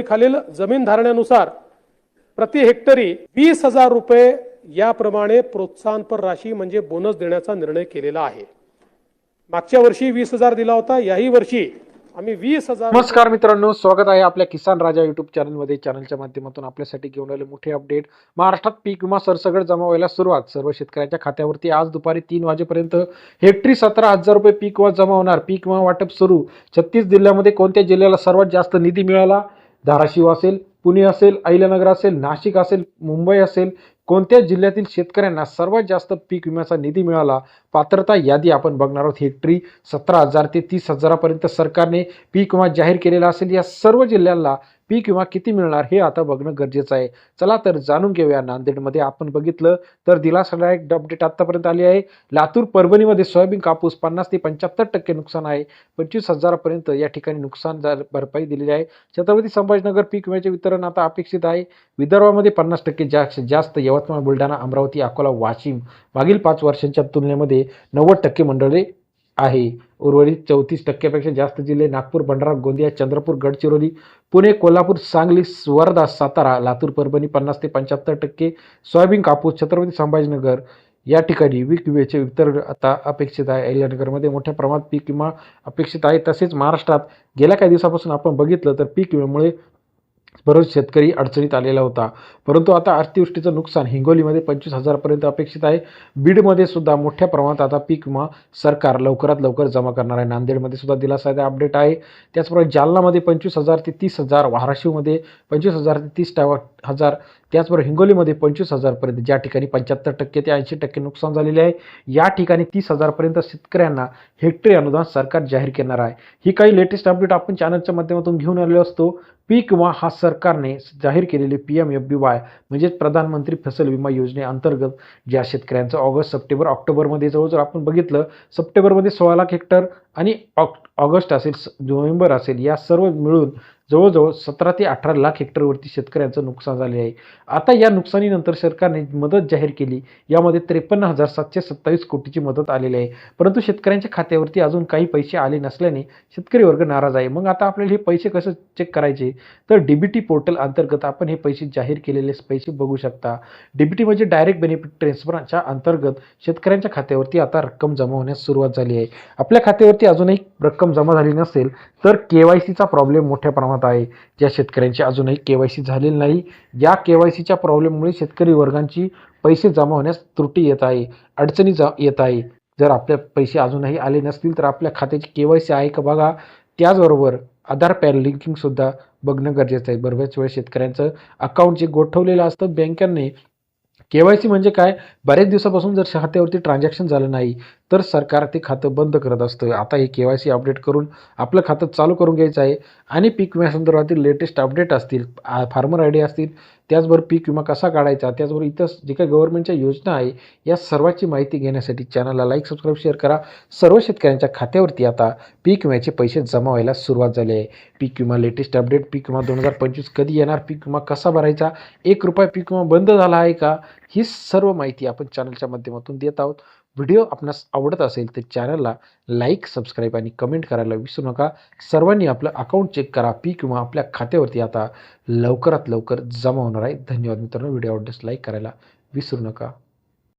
खालील जमीन धारण्यानुसार प्रति हेक्टरी वीस हजार रुपये याप्रमाणे प्रोत्साहनपर राशी म्हणजे बोनस देण्याचा निर्णय केलेला आहे. मागच्या वर्षी वीस हजार दिला होता याही वर्षी आम्ही वीस हजार नमस्कार मित्रांनो स्वागत आहे आपल्या किसान राजा युट्यूब चॅनलमध्ये चॅनलच्या माध्यमातून आपल्यासाठी घेऊन आले मोठे अपडेट महाराष्ट्रात पीक विमा सरसगट जमा व्हायला सुरुवात. सर्व शेतकऱ्यांच्या खात्यावरती आज दुपारी तीन वाजेपर्यंत हेक्टरी सतरा हजार रुपये पीक विमा जमा होणार. पीक विमा वाटप सुरू. छत्तीस जिल्ह्यामध्ये कोणत्या जिल्ह्याला सर्वात जास्त निधी मिळाला? धाराशिव असेल पुणे असेल अहिल्यानगर असेल नाशिक असेल मुंबई असेल कोणत्या जिल्ह्यातील शेतकऱ्यांना सर्वात जास्त पीक विम्याचा निधी मिळाला? पात्रता यादी आपण बघणार आहोत. हेक्टरी सतरा हजार ते तीस हजारापर्यंत सरकारने पीक विमा जाहीर केलेला असेल. या सर्व जिल्ह्यांना पीक विमा किती मिळणार हे आता बघणं गरजेचं आहे. चला तर जाणून घेऊया नांदेडमध्ये. आपण बघितलं तर दिलासादायक अपडेट आतापर्यंत आली आहे. लातूर परभणीमध्ये सोयाबीन कापूस पन्नास ते पंच्याहत्तर टक्के नुकसान आहे. पंचवीस हजारापर्यंत या ठिकाणी नुकसान भरपाई दिलेली आहे. छत्रपती संभाजीनगर पीक विम्याचे वितरण आता अपेक्षित आहे. विदर्भामध्ये पन्नास टक्के जास्त जास्त यवतमाळ बुलढाणा अमरावती अकोला वाशिम मागील पाच वर्षांच्या तुलनेमध्ये नव्वद टक्के मंडळे आहे. उर्वरित चौतीस टक्क्यापेक्षा जास्त जिल्हे नागपूर भंडारा गोंदिया चंद्रपूर गडचिरोली पुणे कोल्हापूर सांगली वर्धा सातारा लातूर परभणी पन्नास ते पंच्याहत्तर टक्के सोयाबीन कापूस छत्रपती संभाजीनगर या ठिकाणी वीक विम्याचे वितरण आता अपेक्षित आहे. अहिल्यानगरमध्ये मोठ्या प्रमाणात पीक विमा अपेक्षित आहे. तसेच महाराष्ट्रात गेल्या काही दिवसापासून आपण बघितलं तर पीक विम्यामुळे बरोच शेतकरी अडचणीत आलेला होता. परंतु आता अतिवृष्टीचं नुकसान हिंगोलीमध्ये पंचवीस हजारपर्यंत अपेक्षित आहे. बीडमध्ये सुद्धा मोठ्या प्रमाणात आता पीक विमा सरकार लवकरात लवकर जमा करणार आहे. नांदेडमध्ये सुद्धा दिलासादायक अपडेट आहे. त्याचप्रमाणे जालनामध्ये पंचवीस हजार ते तीस हजार धाराशिवमध्ये पंचवीस हजार ते तीस टा हजार त्याचबरोबर हिंगोलीमध्ये पंचवीस हजारपर्यंत ज्या ठिकाणी पंच्याहत्तर टक्के ते ऐंशी टक्के नुकसान झालेले आहे या ठिकाणी तीस हजारपर्यंत शेतकऱ्यांना हेक्टरी अनुदान सरकार जाहीर करणार आहे. ही काही लेटेस्ट अपडेट आपण चॅनलच्या माध्यमातून घेऊन आलेलो असतो. पीक विमा हा सरकारने जाहीर केलेले P M F B Y म्हणजेच प्रधानमंत्री फसल विमा योजनेअंतर्गत ज्या शेतकऱ्यांचं ऑगस्ट सप्टेंबर ऑक्टोबरमध्ये जवळजवळ आपण बघितलं सप्टेंबरमध्ये सोळा लाख हेक्टर आणि ऑक ऑगस्ट असेल नोव्हेंबर असेल या सर्व मिळून जवळजवळ सतरा ते अठरा लाख हेक्टरवरती शेतकऱ्यांचं नुकसान झाले आहे. आता या नुकसानीनंतर सरकारने मदत जाहीर केली. यामध्ये त्रेपन्न हजार सातशे सत्तावीस कोटीची मदत आलेली आहे. परंतु शेतकऱ्यांच्या खात्यावरती अजून काही पैसे आले नसल्याने शेतकरी वर्ग नाराज आहे. मग आता आपल्याला हे पैसे कसं चेक करायचे? तर डीबीटी पोर्टल अंतर्गत आपण हे पैसे जाहीर केलेले पैसे बघू शकता. डीबीटी म्हणजे डायरेक्ट बेनिफिट ट्रान्सफरच्या अंतर्गत शेतकऱ्यांच्या खात्यावरती आता रक्कम जमा होण्यास सुरुवात झाली आहे. आपल्या खात्यावरती अजूनही रक्कम जमा झाली नसेल तर के वाय सीचा प्रॉब्लेम मोठ्या प्रमाणात आहे. ज्या शेतकऱ्यांची अजूनही के वाय सी झालेली नाही या के वाय सीच्या प्रॉब्लेममुळे शेतकरी वर्गांची पैसे जमा होण्यास त्रुटी येत आहे अडचणी जा येत आहे. जर आपले पैसे अजूनही आले नसतील तर आपल्या खात्याची के वाय सी आहे का बघा. त्याचबरोबर आधार पॅन लिंकिंगसुद्धा बघणं गरजेचं आहे. बऱ्याच वेळेस शेतकऱ्यांचं अकाउंट जे गोठवलेलं असतं बँकांनी के वाय सी म्हणजे काय? बरेच दिवसापासून जर खात्यावरती ट्रान्झॅक्शन झालं नाही तर सरकार ते खातं बंद करत असतं. आता हे के वाय सी अपडेट करून आपलं खातं चालू करून घ्यायचं आहे आणि पीक विम्यासंदर्भातील लेटेस्ट अपडेट असतील फार्मर आय डी असतील त्याचबरोबर पीक विमा कसा काढायचा त्याचबरोबर इतर जे काही गव्हर्नमेंटच्या योजना आहे या सर्वाची माहिती घेण्यासाठी चॅनलला लाईक सबस्क्राईब शेअर करा. सर्व शेतकऱ्यांच्या खात्यावरती आता पीक विम्याचे पैसे जमा व्हायला सुरुवात झाली आहे. पीक विमा लेटेस्ट अपडेट पीक विमा दोन हजार पंचवीस कधी येणार पीक विमा कसा भरायचा एक रुपया पीक विमा बंद झाला आहे का ही सर्व माहिती आपण चॅनलच्या माध्यमातून देत आहोत. व्हिडिओ आपणास आवडत असेल तर चॅनलला लाईक सबस्क्राईब आणि कमेंट करायला विसरू नका. सर्वांनी आपलं अकाउंट चेक करा. पी किंवा आपल्या खात्यावरती आता लवकरात लवकर जमा होणार आहे. धन्यवाद मित्रांनो. व्हिडिओ आवडल्यास लाईक करायला विसरू नका.